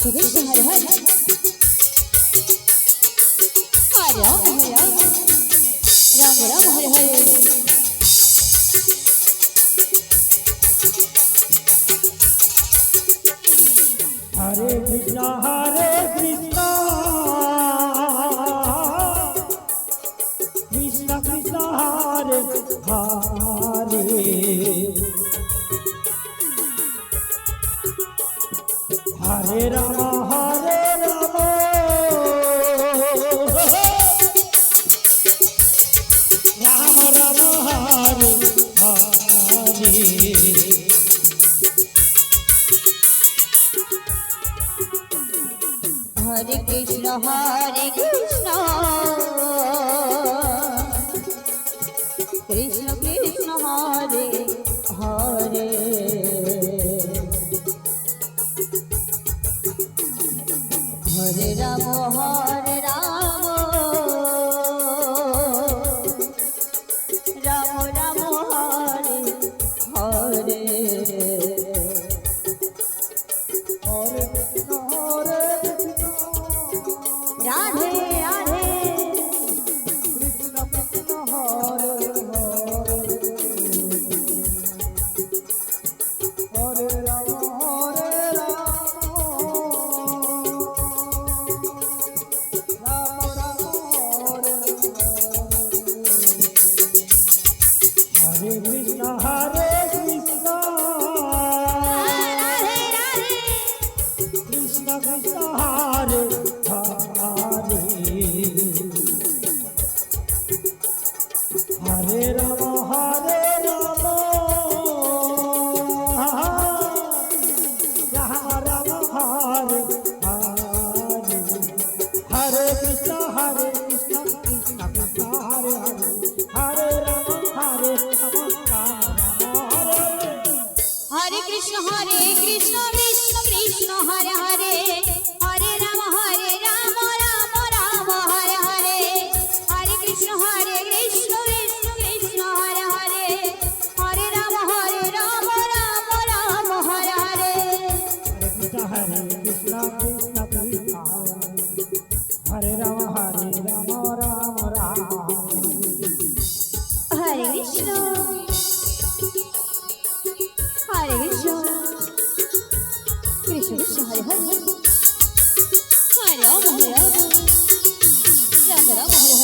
Krishna Hare Hare Hare Ram Hare Ram Ram Ram Hare Hare Hare Krishna Krishna Hare Ram Krishna Krishna Hare Ram Hare Ram Ram Ram Hare Krishna Hare Krishna Krishna Krishna Hare Hare Hare Ram Hare Ram Ram Ram Hare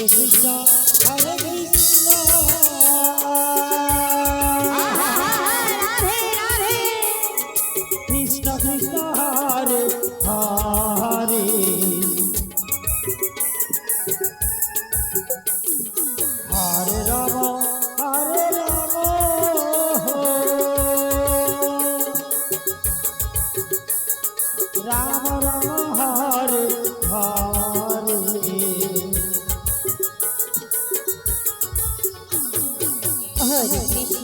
Every star, I every star.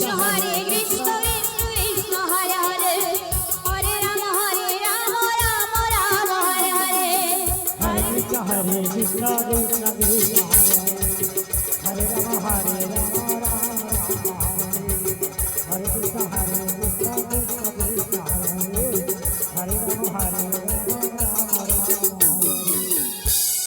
শহরে